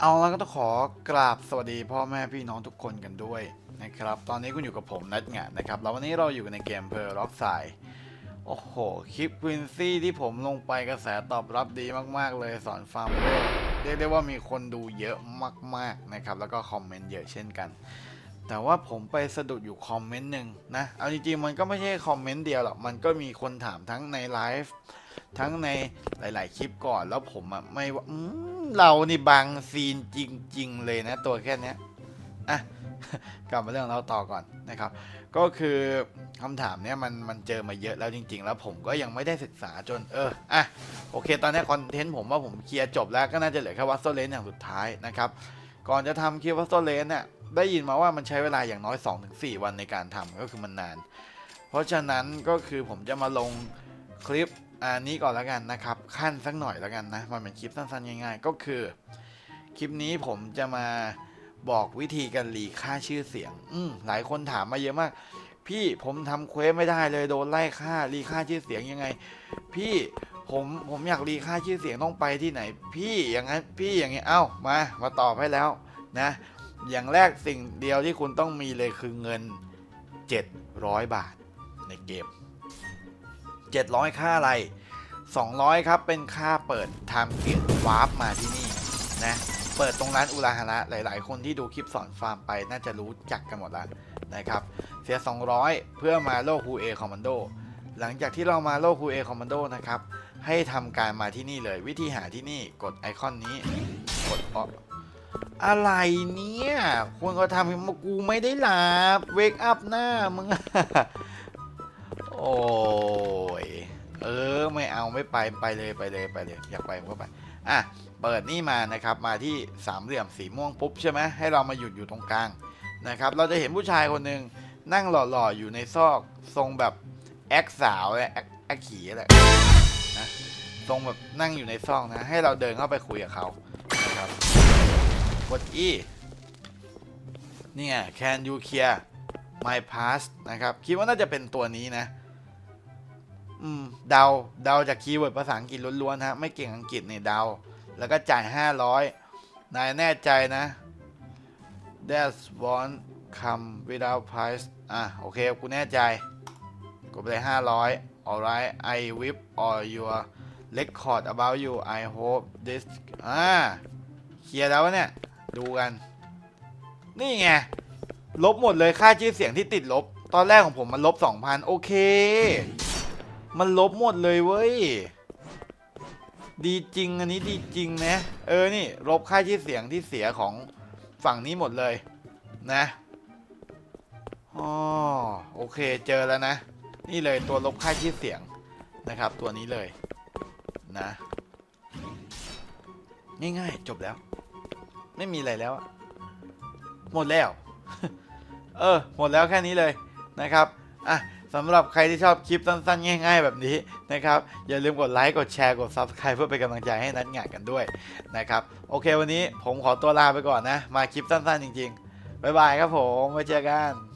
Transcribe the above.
เอาแล้วก็ต้องขอกราบสวัสดีพ่อแม่พี่น้องทุกคนกันด้วยนะครับ ตอนนี้คุณอยู่กับผมนัดงานนะครับ แล้ววันนี้เราอยู่ในเกมเพอร์ล็อกไซโอ้โห คลิปวินซี่ที่ผมลงไปกระแสตอบรับดีมาก ๆ เลยสอนฟาร์มเรียกได้ว่ามีคนดูเยอะมาก ๆ นะครับ แล้วก็คอมเมนต์เยอะเช่นกัน แต่ว่าผมไปสะดุดอยู่คอมเมนต์หนึ่งนะ เอาจริงๆ มันก็ไม่ใช่คอมเมนต์เดียวหรอก มันก็มีคนถามทั้งในไลฟ์ทั้งในหลาย ๆ คลิปก่อนแล้วผมอะไม่ว่า เรานี่บางซีนจริง ๆ เลยนะ ตัวแค่นี้อะกลับมาเรื่องเราต่อก่อนนะครับ ก็คือคำถามเนี้ยมันมันเจอมาเยอะแล้วจริง ๆ แล้วผมก็ยังไม่ได้ศึกษาจนเอออะโอเค ตอนนี้คอนเทนต์ผมว่าผมเคลียร์จบแล้วก็น่าจะเหลือแค่วัสโซเลนอย่างสุดท้ายนะครับ ก่อนจะทำคลิปวัสโซเลนเนี่ยได้ยินมาว่ามันใช้เวลาอย่างน้อย 2-4 วันในการทำก็คือมันนาน เพราะฉะนั้นก็คือผมจะมาลงคลิป อันนี้ก่อนแล้วกันนะครับขั้นสักหน่อยแล้วกันนะมันเป็นคลิปสั้นๆง่ายๆ ก็คือ คลิปนี้ผมจะมาบอกวิธีการรีค่าชื่อเสียง อืหลายคนถามมาเยอะมาก พี่ผมทำเควสไม่ได้เลยโดนไล่ค่ารีค่าชื่อเสียงยังไง พี่ผมผมอยากรีค่าชื่อเสียงต้องไปที่ไหน พี่อย่างนั้นพี่อย่างนี้เอ้ามามาตอบให้แล้วนะ อย่างแรกสิ่งเดียวที่คุณต้องมีเลยคือเงิน 700 บาทในเกม 700 ค่าอะไร 200 ครับ เป็นค่าเปิดไทม์เกียร์วาร์ปมาที่นี่นะ เปิดตรงร้านอุราฮาระหลาย ๆ คนที่ดูคลิปสอนฟาร์มไปน่าจะรู้จักกันหมดแล้วนะครับ เสีย 200 เพื่อมาโลกคูเอคอมมานโด หลังจากที่เรามาโลกคูเอคอมมานโดนะครับ ให้ทำการมาที่นี่เลย วิธีหาที่นี่กดไอคอนนี้ กดอออะไรเนี่ย ควรก็ทำให้กูไม่ได้หลับ เวกอัพหน้ามึง โอ้ยเออ ไม่เอาไม่ไปไปเลยไปเลยไปเลยอยากไปผมก็ไปอะเปิดนี่มานะครับมาที่สามเหลี่ยมสีม่วงปุ๊บใช่ไหมให้เรามาหยุดอยู่ตรงกลางนะครับเราจะเห็นผู้ชายคนหนึ่งนั่งหล่อๆอยู่ในซอกทรงแบบแอคสาวและแอคแอคขี่แหละนะทรงแบบนั่งอยู่ในซอกนะให้เราเดินเข้าไปคุยกับเขานะครับกด E เนี่ย can you clear my past นะครับ คิดว่าน่าจะเป็นตัวนี้นะ อืมเดาเดาจากคีย์เวิร์ดภาษาอังกฤษล้วนๆฮะไม่เก่งอังกฤษเนี่ยเดา แล้วก็จ่าย500นายแน่ใจนะ That's one come without price อะ โอเค กูแน่ใจกดไปเลย500 alright I whip all your record about you I hope this อ่าเคลียร์แล้วเนี่ย ดูกัน นี่ไง ลบหมดเลยค่าชื่อเสียงที่ติดลบ ตอนแรกของผมมันลบ 2,000 โอเค มันลบหมดเลยเว้ย ดีจริงอันนี้ดีจริงนะ เออนี่ลบค่าชื่อเสียงที่เสียของฝั่งนี้หมดเลยนะอ๋อโอเคเจอแล้วนะ นี่เลยตัวลบค่าชื่อเสียงนะครับ ตัวนี้เลยนะ ง่ายๆจบแล้ว ไม่มีอะไรแล้ว หมดแล้ว เออ หมดแล้วแค่นี้เลยนะครับ อะ สำหรับใครที่ชอบคลิปสั้นๆ ง่าย ๆ แบบนี้นะครับ อย่าลืมกดไลค์ กดแชร์ กด Subscribe เพื่อเป็นกำลังใจให้นัดงานกันด้วยนะครับ โอเควันนี้ผมขอตัวลาไปก่อนนะ มาคลิปสั้นๆ จริงๆ บ๊ายบายครับผม ไว้เจอกัน